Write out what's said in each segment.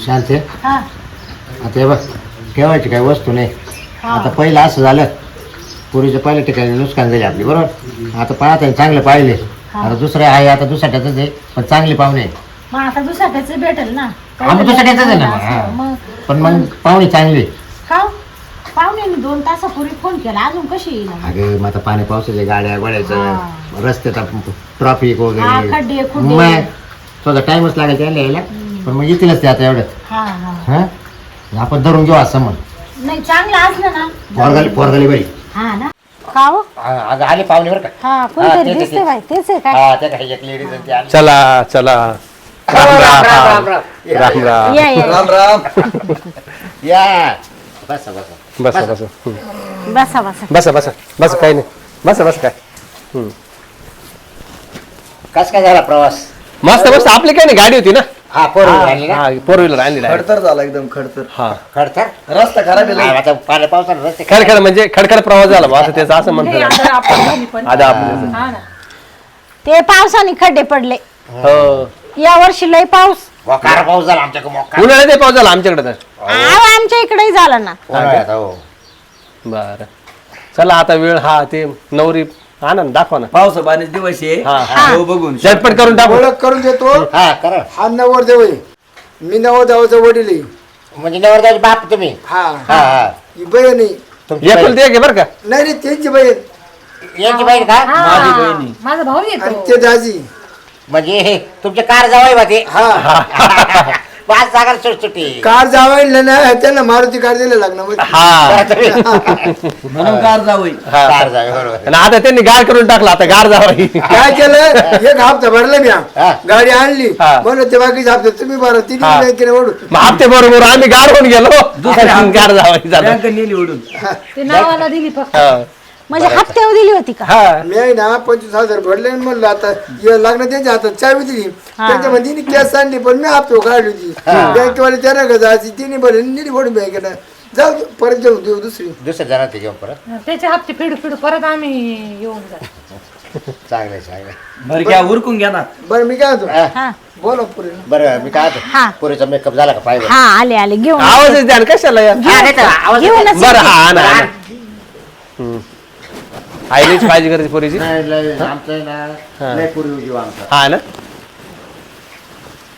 शांत आहे. हा आता हे बघ ठेवायची काही वस्तू नाही हा. आता पहिलं असं झालं पुरीच्या पहिल्या ठिकाणी नुकसान झाली आपली बरोबर आता पाहत आहे चांगले पाहिले हा. आता दुसरे आहे आता दुसऱ्याच आहे पण चांगले पाहुणे आहे. मग आता दुसऱ्याच भेटेल ना आहे ना मग, असं. मग पण मग पाहुणे चांगले खाऊ पाहुणे दोन तासापूर्वी फोन केला अजून कशी येईल अगे मग आता पाणी पावसाच्या गाड्या गोड्याचं हा. रस्त्यात ट्रॉफिक हा, वगैरे खड्डे खुड्डे मग थोडा टाइमच लागेल त्याला यायला पण मग येतीलच ते आता एवढं हा हा. हा? आपण धरून घेऊ असं मग नाही चांगलं असलं ना. पोरगाली पोरगाली बाई. हा ना. का हो? अगं आले पाहुणे बरं का? हा हा, कोणतरी ते- ते- दिसते ते. बाई तेच आहे काय? हा त्या काही एक लेडीज आणि ती आली. चला चला. राम राम, राम, राम. राम, राम. या, राम राम. या या. राम राम. या. बसा बसा. बसा बसा. बसा. बसा बसा. बसा बसा. काही नाही. बसा बसा काय? हं. कस काय झाला प्रवास? मस्त मस्त. आपली काही नाही गाडी होती ना? हा फोर आणली ना हा फोर व्हीलर आणली direct. खडतर झाला एकदम खडतर. हा. खडतर? रस्ता खराब आहे. लई. आता पाण्या पावसानं रस्ते खडखड म्हणजे खडखड प्रवास झाला बा असं त्याचं असं म्हणतो आता आपलं ते पावसाने खड्डे पडले. हो. या वर्षी लय पाऊस. मोकार पाऊस झाला आमच्याकडे मोकार. उन्हाळ्यात ते पाऊस झाला आमच्याकडे तर. आव आमच्या इकडेही झाला ना. उन्हाळ्यात, हो. बर. चला आता वेळ हा ते नवरी आणा ना दाखवा ना. पावसा पाण्याचे दिवस आहे. हा, हा. बघून. झटपट करून टाकू. ओळख करून देतो. हा करा. हा नवरदेव आहे. मी नवरदेवाचा वडील आहे. म्हणजे नवरदाची बाप तुम्ही? हा. हा हा. ही बहीण आहे. तुमची एकूण बहीण. ते घे बरं का? नाही रे त्यांची बहीण. यांची बहीण का? माझी बहिणी. माझा भाऊ आणि येतो ते दाजी. म्हणजे हे तुमचे कार जावाय बा ते. हा. पाच जागा सुटसुटी. कार जावायला ना त्यांना मारुती कार दिलं हा. म्हणून कार जावई. हा. कार जावे बरोबर. आणि आता त्यांनी गार करून टाकला आता गार जावा काय केलं? एक हप्ता भरला मी हा. गाडी आणली. हा. म्हणून ते बाकीचे हप्ते तुम्ही भरा तिने हा. बँकेने ओढू मग हप्ते बरोबर आम्ही गार होऊन गेलो. दुसऱ्या गार जावा झालं. बँक नेली ते नावाला दिली फक्त. हा. म्हणजे हप्त्यावर दिली होती का? हा. मी आहे ना पंचवीस हजार भरले आणि म्हणलं आता हे लागणं त्यांच्या हातात चावी दिली. त्यांच्या मध्ये तिने कॅश आणली पण मी हप्ते काढली होती. बँकेवाले त्याला का जायची? तिने भरली निडी फोडून बँकेला. जाऊ दे, परत जाऊ देऊ दुसरी. दुसऱ्या जणात ते घेऊन परत त्याचे हप्ते फिडू फिडू परत आम्ही येऊन जाऊ. चांगलं चांगलं बरं घ्या उरकून घ्या ना. बरं मी काय होतो हा. हा. बोला पुरे. बरं मी काय हा. पुरीचा मेकअप झाला का पाहिजे? हा आले आले घेऊन आवाजच द्या ना, कशाला यार आवाज येतोय? घेऊनच बरं हा येते. आईनेच काळजी करायची पोरीची? नाही, लय- आमचं आहे ना लय पूर्वी जीव आमचा. हा ना?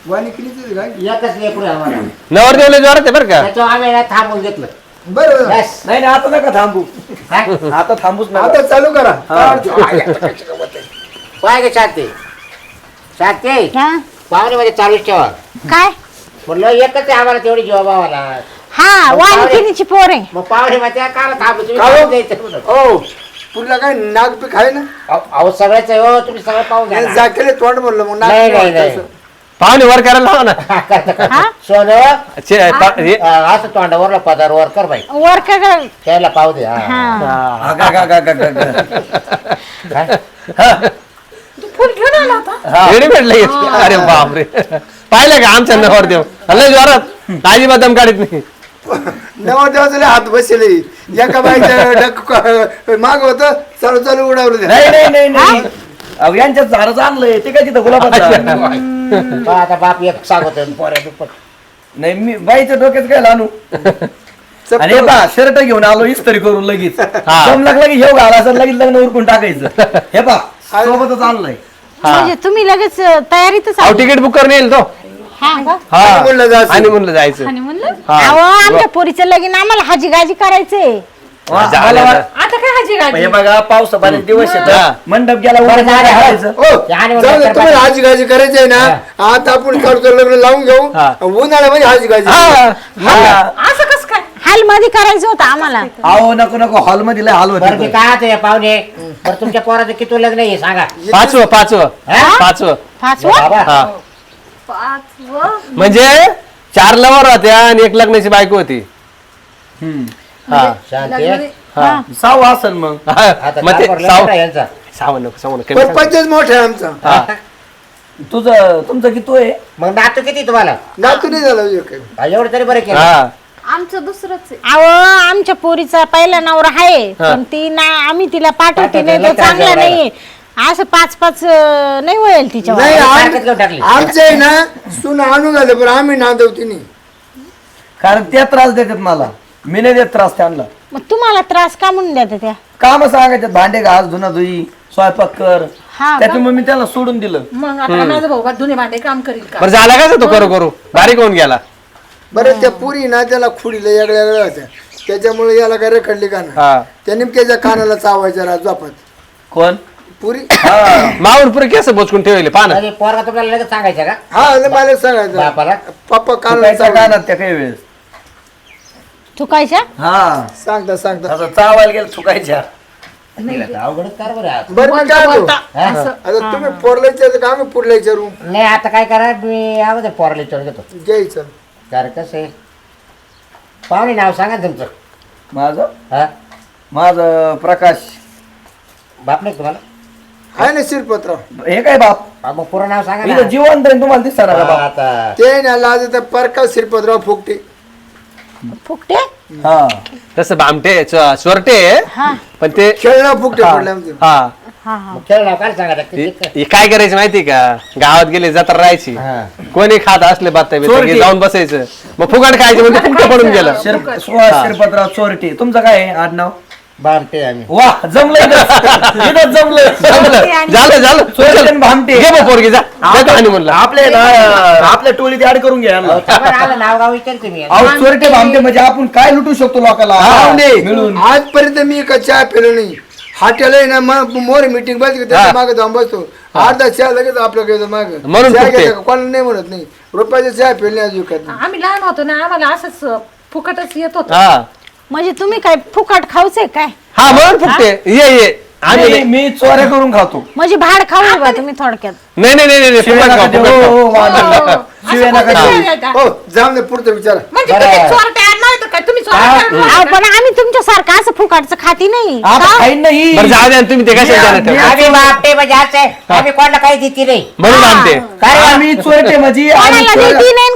वाणी किती काय एकच लेकरू आहे आम्हाला. नवरदेवले जोरात आहे बरं का? त्याच्यावर आम्ही ना थांबून घेतलं. बरं बरं. बस. नाही नाही आता नका थांबू? आता थांबूच नका. आता चालू करा. पाय गे शांती. शांती. हा? पाहुणे मध्ये चालूच ठेवा. काय? म्हणलं एकच आहे आम्हाला तेवढी जीवा भावाला. हा वाणखिनीची पोर आहे. मग पाहुणे मध्ये काल थांबू तुम्ही का? थांबून द्यायचं म्हणून. हो. पुढला काय नाग पीक आहे ना? अहो सगळंच आहे हो तुम्ही सगळं पाहून घ्या ना. जाकेले तोंड म्हणलं मग नाग नाही असं. पाहुणे वर करायला लावा ना. हा? सोनं चे- पा- हे- अं, असं तोंडावरला पदार वर कर बाई. वर का ग- त्याला पाहू दे हा. हा. गा, गा, गा, गा, गा, गा. काय? तू फुल घेऊन आला होता? रेडीमेड लगेच. अरे बापरे. पाहिलं का आमच्या नवरदेव? लय जोरात. अजिबात दम काढत नाही. नवरदेवाचे लय हात बसले. एका बाईचं डक माग होत चालू चालू उडावलं नाही नाही नाही नाही. अहो यांच्यात झाडच आणलंय ते काय तिथं गुलाबाचं पहा आता बाप एक सांगतो पोऱ्या दुप्पट. नाही मी बाईच्या डोक्यात काय आणि हे पहा शर्ट घेऊन आलो इस्त्री करून लगेच. की घेऊ घाला असं लगेच लग्न उरकून टाकायचं. हे पहा सोबतच आणलंय. म्हणजे तुम्ही लगेच अं, तयारीतच आहात. तिकीट बुक करून येईल तो. हा. का? हा. जायचं. आणि म्हणलं जायचं. आणि म्हणलं हा. अहो आमच्या पोरीचं लगीन आम्हाला हाजी गाजी करायचंय वा, झालं मला ना. वा- आता काय हाजी हे गाजी बघा पावसा दिवस हा. येतात मंडप गेला बरं, उडून झालं, हळायचं. हो. आणि जाऊ दे, मग तुम्हाला हाजी गाजी करायची आहे ना आता आपण करतो लग्न लावून घेऊ. हा. उन्हाळ्यामध्ये हाजी गाजी हा. हा. असं कस काय? हाल मध्ये करायचं होतं आम्हाला. अहो नको नको. हॉलमध्ये लय हाल बरं मी होते काय होते पाहुणे? बरं तुमच्या पोराचं किती लग्न आहे हे सांगा. पाचवं पाचवं. हा? पाचवं. पाचवं? बाबा. हा. म्हणजे चार लवर होत्या आणि एक लग्नाची बायको होती. हा. शांती. हा. साव असन मग. हा. आता मग ते कार भरला साव का यांचा. सावं नको सावं नको. कमी पण सांग. पंचच मोठा आहे आमचा. हा. तुझं तुमचं किती आहे मग नातू किती तुम्हाला? नातू नाही झाला एक. हा, एवढं तरी बरं केलं. हा. आमचं दुसरंच आहे. अहो आमच्या पोरीचा पहिला नवरा आहे. हा. पण ती ना आम्ही तिला पाठवते पाठवते, नाही तो चांगला नाहीये. असं पाच पाच अं, नाही होईल तिच्या नाही वाला. आम- सारखंच घेऊन टाकली. आमचं आहे ना सून आणून झालं पण आम्ही नांदव तिने. कारण त्या त्रास देतात मला. मी नाही देत त्रास त्यांना. मग तुम्हाला त्रास का म्हणून देते त्या? काम सांगायच्यात भांडे घास धुना धुई स्वयंपाक कर. हा का? त्याच्यामुळे मी त्याला सोडून दिलं. मग आता माझा भाऊ का धुणे भांडे काम करील का? बरं झाला का तो करू करू बारीक होऊन गेला. बरं त्या पुरी ना त्याला खुडीला वेगळ्या वेगळ्या होत्या. त्याच्यामुळे याला काय रखडली का ना हा. त्या नेमक्याच्या कानाला चावायच्या रात झोपत कोण? पुरी? मावून पुरे केस बोचकून ठेवले पहा ना. अरे पोरगा तुम्हाला लगेच सांगायचं का? हा मला सांगायचं. बापाला. पप्पा त्या काही वेळेस. चुकायच्या? हा. सांगता सांगता. असं चावायला गेलं चुकायच्या. अवघडच आज. बरं मी काय म्हणतो? हा? आता तुम्ही का आम्ही नाही आता काय करा मी अगोदर पोराला विचारून घेतो. घ्यायचं. कारण कसं आहे पाहुणे नाव सांगा तुमचं. माझं? हा. माझं प्रकाश. बाप नाही तुम्हाला? आहे ना शिरपत्राव हे काय बाप? हा, मग पूर्ण नाव सांगा ना. इथं जिवंत आहे तुम्हाला दिसणार का हा, बाप? आता. ते ना लाज परका शिरपत्राव फुकटे. फुकटे? हा. तसं बामटे च- हा. पण ते खेळणं फुकटे पडले आमचे. हा. हा हा. मग खेळ नाव काय सांगा लागते? हे काय करायचं माहिती का? गावात गेले जत्रा राहायची. हा. कोणी खात असले बात चोरटी. जाऊन बसायचं. मग फुकट खायचं म्हणजे फुकट पडून गेलं. शिर सुहास शिरपतराव चोरटे. तुमचं काय आहे? आडनाव? बामटे आम्ही. वा जमलं इथं. जमलं. झालं. झालं आणि भामटे. घे बा पोरगी जा. आणि म्हणलं आपले ना आपल्या टोळीत ऍड करून घ्या यांना. आलं नाव गाव अहो चोरटे भामटे म्हणजे आपण काय लुटू शकतो लोकांना मिळून. आजपर्यंत मी का चहा पिलो नाही. हॉटेल आहे ना मग मोर मिटिंग बस त्याच्यामागे जाऊन बसतो. अर्धा चहा लगेच आपल्याकडे माग. म्हणून. कोणाला नाही म्हणत नाही. रुपयाचा चहा पिले आज विकत. नाही. आम्ही लहान होतो ना आम्हाला असंच फुकटच येत होत. हा. म्हणजे तुम्ही काय फुकट खाऊचे काय? हा म्हणून फुकटे. ये ये. आम्ही मी- मी चोऱ्या करून खातो. म्हणजे भाड खाऊ बा तुम्ही थोडक्यात. नाही नाही नाही नाही शिव्या फुकट नका खाऊ, देऊ. फुकट हो, खाऊ. हो, वाजलं. शिव्या नका देऊ. हो जाऊन दे पुढचं विचारा. म्हणजे बरं. तुम्ही तर काय तुम्ही पण आम्ही तुमच्यासारखं असं फुकटचं खाती नाही. आता का? खाईन नाही. बरं जाऊ द्या ना, तुम्ही ते ठेवा? आम्ही बापटे म्हणजे असं. आहे, आम्ही कोणाला काही देते नाही. म्हणून? आम्ही चोरटे म्हणजे आम्ही कोणाला चोऱ्या- देती नाही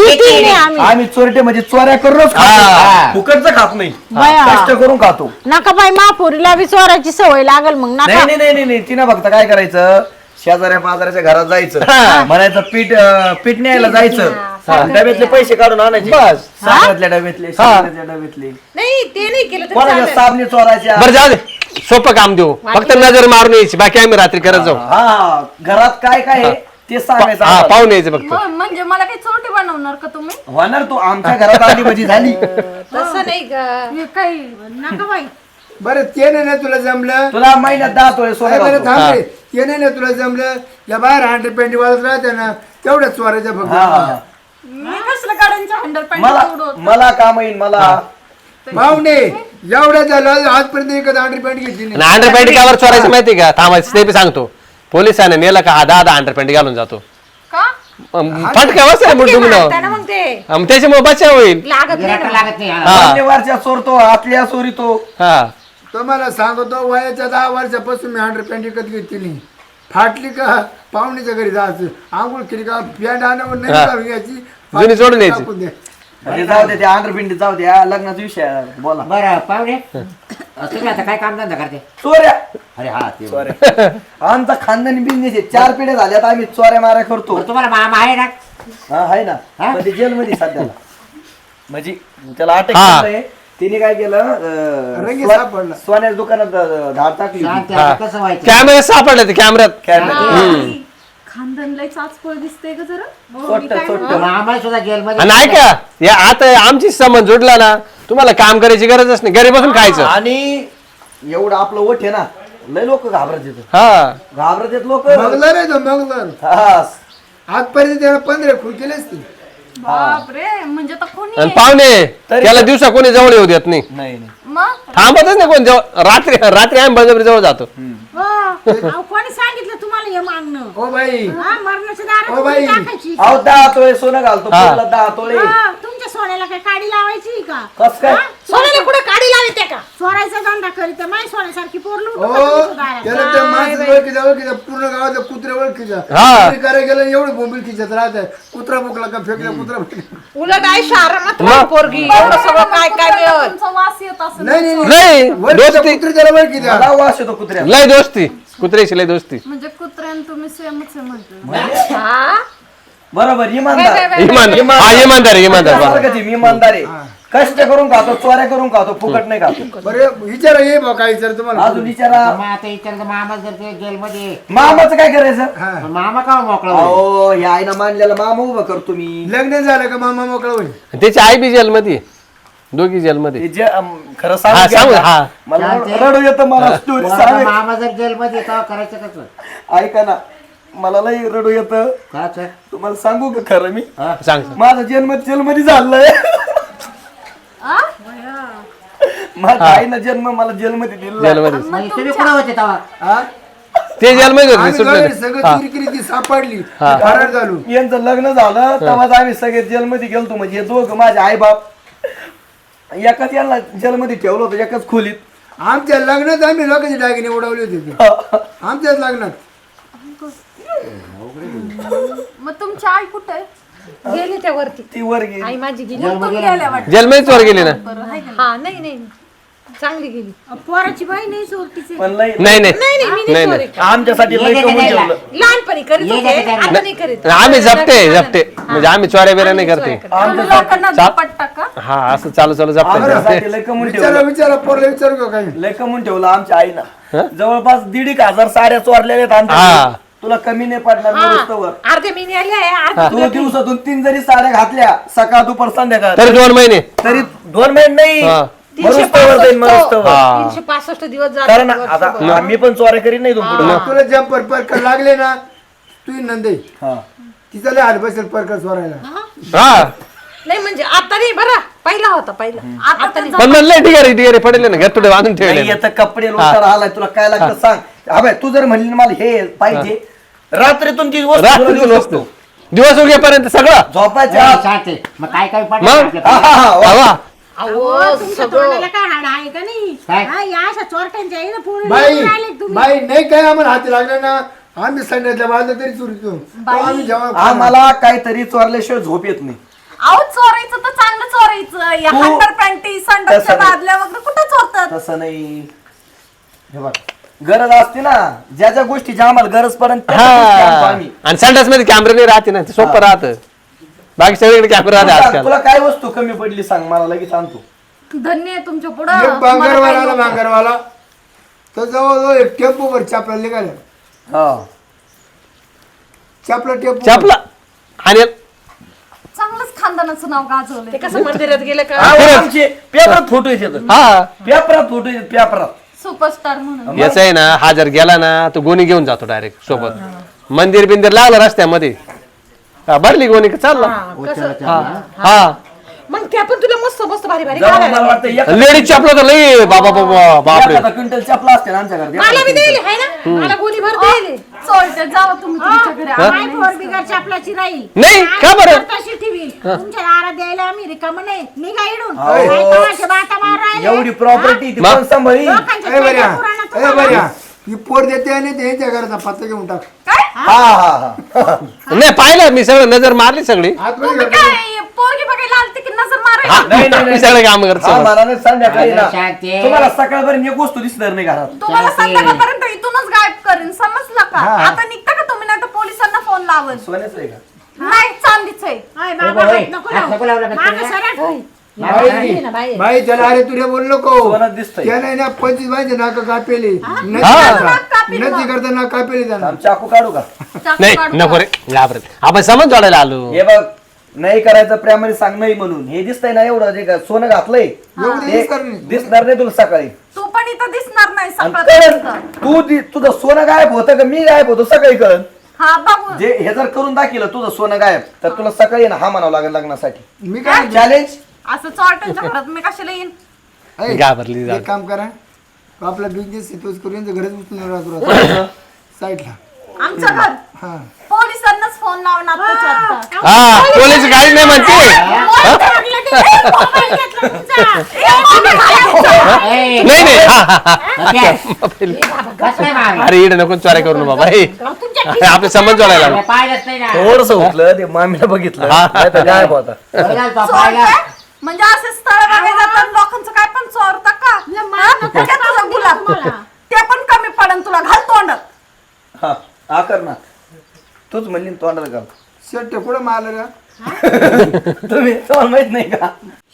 नाही. आम्ही. आम्ही चोरटे म्हणजे चोऱ्या करूनच हा. फुकटचं खात नाही. बया. कष्ट करून खातो. नका बाई महापुरीला बी चोराची सवय लागल मग नाही नका. नाही नाही नाही, नाही तिनं फक्त काय करायचं? शेजाऱ्या पाजाऱ्याच्या घरात जायचं. म्हणायचं पीठ अं, पीठ न्यायला जायचं. डब्यातले पैसे काढून आणायचे. बस. साखरेतल्या डब्यातले साखरेच्या डब्यातले. नाही ते नाही केलं तर कोणाच्या चालेल. साबणी चोरायच्या? बरं जाऊ दे. सोपं काम देऊ. फक्त नजर मारून यायची. बाकी आम्ही रात्री करत जाऊ. हा घरात काय काय आहे? ते सांगायचं हा आम्हाला. पाहून यायचं फक्त. मग म्हणजे मला काही चोरटी बनवणार का तुम्ही? होणार तू आमच्या घरात आली म्हणजे झाली. तसं नाही ग हे काही नका बाई. बरं ते नाही ना तुला जमलं? तुला महिन्यात दहा तोळे सोनं अरे बरं घालतो. थांब रे. ते नाही ना तुला जमलं? या बाहेर हंड्रेड पेंटी वाजत राहते ना तेवढ्याच चोरायच्या हा. फक्त मी कसलं गाड्यांच्या हंडर मला मला काम येईल मला. भावने एवढ्या झालं आजपर्यंत एकच हंड्रेड पेंट घेतली नाही. आणि अंडरपॅन्ट कावर चोरायचं माहिती का? थांबायचं ते बी सांगतो. पोलिसांना नेलं का हा दहा दहा अंडरपॅन्ट घालून जातो. का? फटका बसला मारताना मग ते. त्याच्यामुळे बचाव होईल. लागत नाही ना. लागत नाही हा. मान्यवरच्या चोरतो आतल्या चोरीतो. हा. तुम्हाला सांगतो वयाच्या दहा वर्षापासून मी हंड्रेड पेंट विकत घेतली फाटली का पाहुणीच्या घरी जायचं. आंघोळ केली का पॅन्ट आणून नाही हा. घ्यायची. जुनी जोडून यायची. टाकून द्या. अरे जाऊ दे त्या आंध्रपिंडी जाऊ द्या लग्नाचा विषय आहे. बोला. बरं पाहुणे. तुम्ही आता काय काम धंदा करते? चोऱ्या. अरे हा ते बरं. चोऱ्या आमचा खानदानी बिझनेस आहे. चार पिढ्या झाल्यात आम्ही चोऱ्या माऱ्या करतो. बरं, तुम्हाला मामा आहे ना? हा आहे ना. हा? पण ते जेलमध्ये सध्याला. म्हणजे त्याला अटक हा. केलंय. तिने काय केलं अं, स्वा-. सोन्याच्या दुकानात अं, धाड टाकली होती. शांती आता कसं व्हायचं? कॅमेरे सापडले ते. कॅमेऱ्यात कॅमेऱ्यात. खानदान लय चाचपळ दिसते का जरा. सोट्ट- सोट्ट. मग आम्हाला सुद्धा जेलमध्ये आणि ऐका या आता आमची संबंध जुडला ना तुम्हाला काम करायची गरजच नाही. घरी बसून खायचं. आणि एवढं आपलं ओठ आहे ना लय लोक घाबरत येत. हा. घाबरत येत लोक. मंगलर आहे तो मंगलर. आजपर्यंत त्याला पंधरा केले असते. बापरे म्हणजे आता कोणी आणि पाहुणे त्याला दिवसा कोणी जवळ येऊ देत नाही. नाही नाही. मग? थांबतच नाही कोण जवळ. रात्री रात्री आम्ही बळजबरी जवळ जातो. अहो, कोणी सांगितलं तुम्हाला हे मागणं. O by. हा, मरणाच्या टाकायची. अहो दहा तोळे सोनं घालतो हा. पोरला दहा तोळे. हा, तुमच्या सोन्याला काय काडी लावायची का? कस काय? सोन्याला कुठे काढी लावी त्या का धंदा करीत माय सोन्यासारखी पोर लुटू ओ का तुमच्या दारात? त्याला त्या माणसाचं ओळखीचा ओळखीचा पूर्ण कुत्र्या ओळखीचा हा. करायला गेलं एवढं बोंबील खिचत राहत कुत्रा मुकला का फेकला कुत्रा. उलट आहे राहील पोरगी एवढं सगळं काय काय मिळत तुमचा वास येत असेल नाही नाही नाही. नाही वरच्या दोस्ती. कुत्री त्याला ओळखीचा मला वास येतो कुत्र्या लय दोस्ती. कुत्र्याची लय दोस्ती. म्हणजे तुम्ही सेमच आहे म्हटलं हा? बरोबर इमानदार. इमान हा इमानदार आहे, इमानदार. बरोबर. सारखंच आहे, मी इमानदार आहे. कष्ट करून खातो चोऱ्या करून खातो फुकट नाही खातो. बरं विचारा ये बा काय विचार तुम्हाला. अजून विचारा. मग आता विचारलं मामा जर ते जेलमध्ये मामाचं काय करायचं? हा. मामा का मोकळा होईल? अहो या आईनं मानलेला मामा उभं करतो मी लग्न झालं का मामा मोकळा होईल? त्याची आई बी जेलमध्ये आहे. दोघी जेलमध्ये. जे अम, खरं हा, सांगू सांगू, का? हा. मला. रडू येतं मला स्टोरी सांग. मामा जर जेलमध्ये करायचं कसं ऐका ना मला लई रडू येतं. काच तुम्हाला सांगू का खरं मी? सांग सांग. माझा जन्म जेलमध्ये झालाय. माझ्या आईनं जन्म मला जेलमध्ये दिला जेलमध्ये. म्हणजे तुम्ही कुठं होते तेव्हा? हा? ते जेलमध्ये होते आम्ही सुटले घरी सगळं ती सापडली. फरार झालो यांचं लग्न झालं तेव्हाच आम्ही सगळे जेलमध्ये गेलतो. म्हणजे हे दोघं माझे आई बाप एकाच यांना जेलमध्ये ठेवलं होतं एकाच खोलीत. आमच्या लग्नात आम्ही लोकांचे दागिने उडवले होते आमच्याच लग्नात. मग तुमची आई कुठे आहे? गेली त्या वरती. ती वर गेली. आई माझी गेली. तुम्ही गेल्या वाटतं जेलमध्येच वर गेली ना? बरं हाय का हा नाही नाही. चांगली गेली. पोराची बाई नाही सोडतीचे. पण लई नाही नाही. नाही नाही मी नाही नाही नाही. चोरी आमच्यासाठी कमवून ठेवलं. लहानपणी करीत होते गेलं आता नाही करीत. आम्ही जपते जपते. म्हणजे आम्ही चोऱ्या बिऱ्या नाही करते. तुम्ही लोकांना चा- झपाट टाका हा असं चालू चालू जपते आमच्यासाठी कमवून विचारा ठेवलं. विचारा पोरला विचारू का काही? लय कमवून ठेवलं आमच्या आईनं जवळपास दीड एक हजार साड्या चोरलेल्या आहेत हा. आमच्या तुला कमी नाही पडणार हा. व्यवस्थेवर अर्धे महिने आले अर्धे तू दिवसातून तीन जरी साड्या घातल्या सकाळ दुपार संध्याकाळ तरी दोन महिने. तरी दोन महिने नाही. हा. तीनशे मरुस्तवर जाईन मरुस्तवर हा. तीनशे पासष्ट दिवस कारण आता आम्ही पण चोऱ्या करीत नाही तुमकडे तुला ज्या पर परकर लागले ना तू नंदे. हा. तिचा लय हाल बसेल परकर चोरायला. हा? नाही म्हणजे आता नाही बरा. पहिला होता पहिला. आता नाही. पण ठीक आहे ठीक आहे पडले ना घर तुडे बांधून ठेवले नाही आता कपडे लोटार आलाय तुला काय लागतं सांग. अबे तू जर म्हणली ना मला हे पाहिजे रात्री तुमची वस्तू देऊ शकतो. दिवस उगेपर्यंत सगळं. झोपायच्या आत. शांती मग काय काय मग? हा, हा, हा, वा. अहो तुमच्या सगळं तोंडाला काय हाड आहे का नाही? काय? हा, या अशा चोरट्यांच्या आहे ना पूर्ण बाई राहिले तुम्ही. बाई नाही काय आम्हाला हाती लागलं ना? आम्ही संध्याच्या बाजूला तरी चुरतो आम्ही जेव्हा आम्हाला काहीतरी चोरल्याशिवाय झोप येत नाही. आहो चोरायचं तर चांगलं चोरायचं. या तू- हंटर पॅन्टी संडासच्या तसं नाही. बादल्या वगैरे कुठं चोरतात? तसं नाही. हे बघ गरज असते ना ज्या ज्या गोष्टीची आम्हाला गरज पडेल त्या त्या गोष्टी आणतो हा आम्ही. आणि संडासमध्ये कॅमेरा नाही राहते ना ते सोपं राहतं. बाकी सगळीकडे कॅमेरा तुला- आजकाल. तुला काय वस्तू कमी पडली सांग मला लगेच आणतो. धन्य आहे तुमच्या एक पुढं बांगरवाला बांगरवाला तर जवळजवळ एक टेम्पोवर चापला निघाला हा. चापला टेम्पो चपला. आणि चांगलंच खानदानाचं नाव गाजवलंय. ते कसं मंदिरात गेलं का? हा, आमचे पेपरात फोटो येतात हा. पेपरात फोटो येतात पेपरात. सुपरस्टार म्हणून. याच आहे ना हा जर गेला ना तो गोणी घेऊन जातो डायरेक्ट सोबत. मंदिर बिंदिर लागलं रस्त्यामध्ये. हा, भरली गोणी का चालला. कसं? हा मग त्या पण तुला मस्त मस्त भारी भारी जेव्हा घालायला मला वाटतं एका- लेडीज चपला तर लई बाबा बाबा बापरे. एखादा क्विंटल चपला असते ना आमच्या मला द्यायला आहे ना? मला गोणी भर जावं तुम्ही तुमच्या घरी बिगर चापलाची राहील. नाही का बरं? तशी ठेवी तुमच्या दारात द्यायला आम्ही रिकाम नाही. निघा इडून काय तमाशे एवढी प्रॉपर्टी ती? कोण सांभाळी. लोकांच्या ए बऱ्या. चेहऱ्या पुराणात ए तुम्हाला. बऱ्या ही पोर देते आणि ते यांच्या घराचा पत्ता घेऊन टाक. हा हा हा नाही पाहिलं मी सगळं नजर मारली सगळी आतमध्ये काय पोरगी बघायला आलते की नजर हा, मारायला नाही, नाही, मी नाही. सगळं काम करत हा सोबत. मला नाही संध्याकाळी ना शांती आहे. तुम्हाला सकाळपर्यंत एक वस्तू दिसणार नाही घरात तुम्हाला. संध्याकाळपर्यंत इथूनच गायब करेन समजलं का आता निघता का तुम्ही नाही तर पोलिसांना फोन लावल सोन्याचं आहे का नाही चांदीच आहे हाय, बाबा, हात नको लावू. मागं. सरक. बाई ना बाई. बाई त्याला अरे तुला बोल नको. सोनं दिसतंय. त्याने ना पंचवीस बाईचे नाक कापेले. नदी. करता. नाक कापेले चाकू काढू का? चाकू नाही. नको रे. घाबरत आपण समज जोडायला आलो. हे बघ नाही करायचं प्रेमाने सांग नाही म्हणून. हे दिसतंय ना एवढं जे का सोनं घातलंय? एवढं हे दिसणार नाही. दिसणार नाही तुला सकाळी. तू पण इथं दिसणार नाही आणि सकाळपर्यंत. कळण तू दि- तुझं सोनं गायब होतं का? मी गायब होतो सकाळी कळण हा बघू. जे हे जर करून दाखिलं तुझं सोनं गायब तर तुला सकाळी ना हा म्हणावं लागेल लग्नासाठी. मी काय चॅलेंज असं घरात मी कशाला येईन? घाबरली जा एक काम करा आपला बिझनेस तोच करून यांचं घरच उचलून राहतो साईडला. आमचं घर? हा. पोलिसांनाच फोन लावणार त्याच्या आता. हा पोलीस गाडी नाही म्हणते. मोबाईल घेतला तुमचा. ए, नाही नाही. हा, हा, हा. अरे इकडे नको चोऱ्या करू ना बाबा. हे आपले संबंध जोडायला आलो. अरे, पाहिलंच नाही ना. थोडस उठलं ते मामीला बघितलं. हा. नाही तर गायब होता. तो पाहिला. चोरटे? म्हणजे असे स्थळ बघायला जातात लोकांचं काय पण चोरता का? हा? काय तुझा गुलाब? ते पण कमी पडन तुला. घाल तोंडात. हा हा कर ना तूच म्हणली ना तोंडाला घाल. शर्ट कुठं मारलं रे? तुम्ही तुम्हाला माहीत नाही का?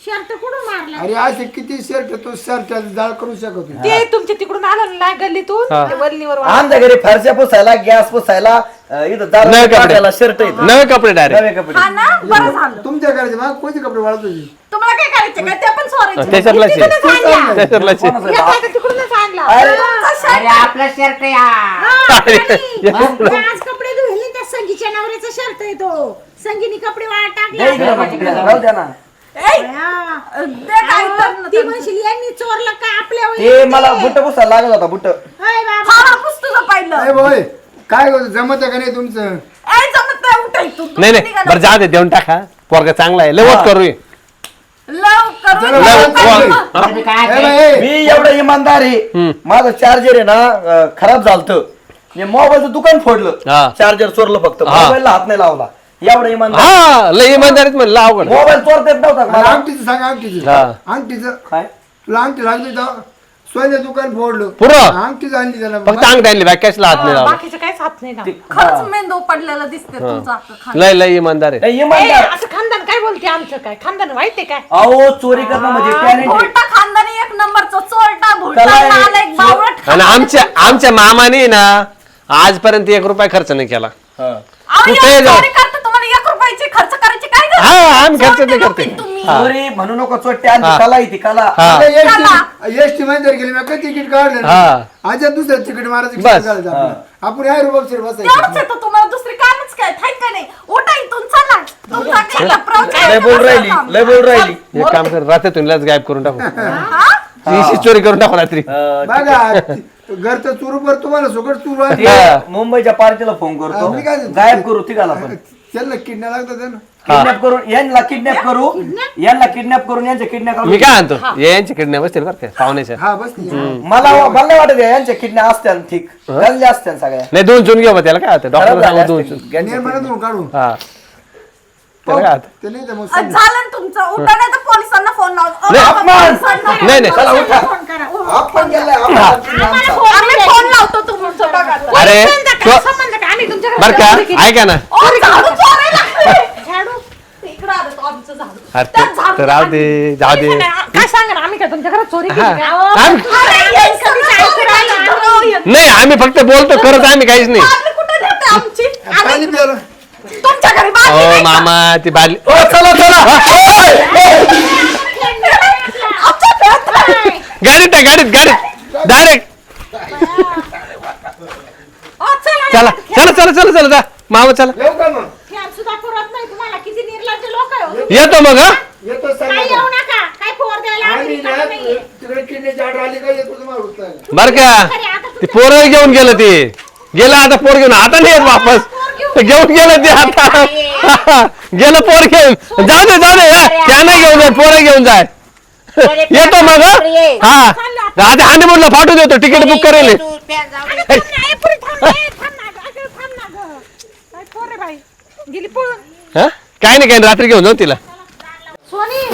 शर्ट कुठं मारला? अरे असे किती शर्ट तू शर्ट जाळ करू शकत नाही. ते तुमच्या तिकडून आलं ना गल्लीतून हा. ते वल्लीवर आमच्या घरी फरच्या पुसायला गॅस पुसायला इथं नवे कपडे. शर्ट नवे कपडे डायरेक्ट नवे कपडे. हा ना? बरं झालं. तुमच्या घरचे मग कोणते कपडे वाळत होती तुम्हाला काय करायचं काय ते पण चोरायचे त्याच्यातलाच आहे. त्याच्यातलाच आहे. कोणाचं? येता येता तिकडूनच आणला अरे, अरे आपला शर्ट आज कपडे धुवले त्या संगीच्या नवऱ्याचा शर्ट आहे तो. संगीने कपडे वाळ द्या इकडे टाकले मग तिकडे. राहू द्या ना. ए, हा. दे काय तर न ती. म्हणशील यांनी चोरलं का आपल्या ते मला बुट पुसायला लागत होता बुट. हाय बाबा. हा, पाहिलं. काय होतं? जमत का नाही तुमचं? ए, जमत नाही उठाय तू. नाही नाही बरं जा दे देऊन टाका. पोरगा चांगला आहे. लवट करू हे. जरा लव- हा? मी काय ए बाई, मी एवढं इमानदार आहे. माझं चार्जर आहे ना अं, खराब झालत. मोबाईलचं दुकान फोडलं. चार्जर चोरलं फक्त. हा. मोबाईलला हात नाही लावला. एवढं इमानदार हा लय इमानदारीत म्हणलं अवघड मोबाईल चोरता येत नव्हता मला? अंगठीचं सांग अंगठीचं. हा. अंगठीचं. काय? तुला अंगठी लागली तर सोन्या दुकान फोडलं. पुरं? अंगठीच आणली त्याला. फक्त अंग आणली बाकी कॅशला हात नाही लावला बाकीचं काहीच हात नाही ना खरंच मेंदू पडलेला दिसते तुमचा अख्खा. लय लय इमानदार आहे. नाही, ए, इमानदार असं खानदान काय बोलते आमचं काय? खानदान वाईट आहे काय? अहो चोरी करणं म्हणजे टॅलेंट भोलटा खानदानी एक नंबरचा चोरटा भोलटा त्याला एक- नालायक बावळट आणि आमच्या आमच्या मामाने ना आजपर्यंत एक रुपया खर्च नाही केला. अहो, कुठे एवढी जाऊ? चोरी करता तुम्हाला एक रुपयाची खर्च करायची काय गरज? हा आम्ही खर्च नाही करते. तुम्ही. चोरी म्हणू नको चोट्या हा. कला येते कला. हा. एसटी मध्ये गेली मी काय तिकीट काढलं हा. ना आज दुसरं तिकीट मारायचं बस. आपलं. आपण आहे रुपये तेवढंच बसायचं. येतं तुम्हाला दुसरी कामच काय? थाय का नाही? उठा इथून चला. तुमचा काय लफडाव लय बोल राहिली लय बोल राहिली. एक काम कर रात्रीतून लस गायब करून टाकू. हा? चोरी करून टाकू रात्री. अं, बघा घरचं चुरू पर तुम्हाला सुकट चुरू आहे. ते. मुंबईच्या पार्टीला फोन करतो. काय- गायब करू तिघाला पण त्यांना किडण्या लागतात ना किडनॅप करून यांना किडनॅप करू यांना किडनॅप करून यांच्या किडनॅप मी काय आणतो यांच्या किडण्या बसतील बरं का पाहुण्याच्या हा बस मला मला नाही वाटत यांच्या किडन्या असत्या ठीक. गल्ल्या असत्या सगळ्या. नाही दोन चून घेऊ त्याला काय होतं डॉक्टर झाल्या सांगू दोन असतील. चून. यांच्या निर्माणातून काढू हा. त्याला काय होतं ते नाही तर मग अ, झालं ना तुमचं. उठा नाही तर पोलिसांना फोन लावून अ, नाही, बाबा, अपमान. पोलिसांना नाही नाही चला उठा. फोन करा. ओ, आपण गेलाय आपण आम्हाला फोन आम्ही नाही फोन लावतो तुमचं बघा. आता. अरे संबंध काय तो- संबंध काय आम्ही तुमच्या बरं का. ऐका ना ओ, झाडू चोरायला लागले. झाडू इकडं आलं तो आमचं झाडू. अरे त्यात ते- झाडू तर राहू दे जाऊ दे काय सांगा- काय सांगा ना आम्ही काय तुमच्या घरात चोरी केली हा. का? आम्ही- अरे, हे कधीच ऐकू राहिलं. अरे, नाही आम्ही फक्त बोलतो करत आम्ही काहीच नाही बादली कुठे नेते आमची पाणी प्यायला तुमच्या घरी बादली ओ का? मामा ती बाली ओ, चला चला आमच्या घरात नाही. गाडीत आहे गाडीत गाडीत डायरेक्ट चला चला चला चला चला जा. मामा चला. येऊ का मग? फॅन सुद्धा पुरत नाही तुम्हाला. किती निर्लज्ज लोक आहे हो. येतो. मग हा? येतो काय सांगा येऊ नका. काय फोर द्यायला आम्ही आम्ही रिकामे ना नाहीये. तिकडे किडनीची ऑर्डर आली का येतो तुम्हाला उचलायला. बर का? ते पोरं घेऊन गेलं ते. गेलं आता पोर घेऊन. आता नाही येत वापस. घेऊन गेलं. ते आता. गेलं पोर घेऊन. जाऊ दे जाऊ दे हा. त्या नाही घेऊन जाय पोरं घेऊन जाय येतो मग हा? हा. आता हनीमूनला पाठवू देतो. तिकीट बुक करेल. थांब ना, ए, पुरी थांब ए, थांब. काय पोर रे बाई. गेली पळून. हा? काय नाही काय नाही, रात्री घेऊन जाऊ तिला. सोनी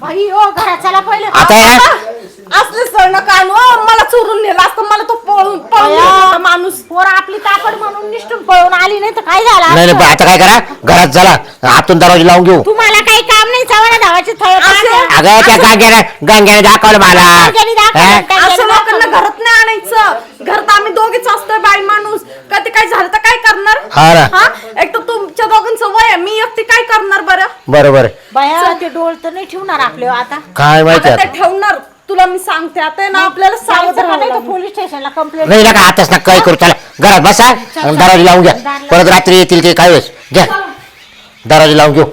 बाई ओ घरात चला पहिले. आता. असले सण नका आणू अ, मला चोरून नेला असतं मला तो पळून पळून नेला माणूस. पोर आपली ताकद म्हणून निष्ठून पळून आली नाही तर काय झालं नाही नाही आता काय करा? घरात चला. आतून दरवाजा लावून घेऊ. तुम्हाला काही काम नाही चव्हाणा धावाची थळ असं- अगं त्या गांग्याने गांग्याने दाखवलं मला. गांग्याने दाखवलं, हा? काय असं लोकांना घरात नाही आणायचं. घरात आम्ही दोघीच असतोय बाई माणूस. कधी काय झालं तर काय करणार? हा ना. हा? एक तर तुमच्या दोघांचं वय आहे मी एकटी काय करणार बरं? बरोबर बाया ते डोळ तर नाही ठेवणार आपले आता. काय माहिती आता आता. ते ठेवणार. तुला मी सांगते आता ना आपल्याला जायचं का नाही तर लागेल. पोलीस स्टेशनला कंप्लेंट नाही नका आताच ना काय करू चला. घरात बसा आणि दरवाजा लावून घ्या. परत रात्री येतील ते काय वेळेस. घ्या. दरवाजा लावून घेऊ.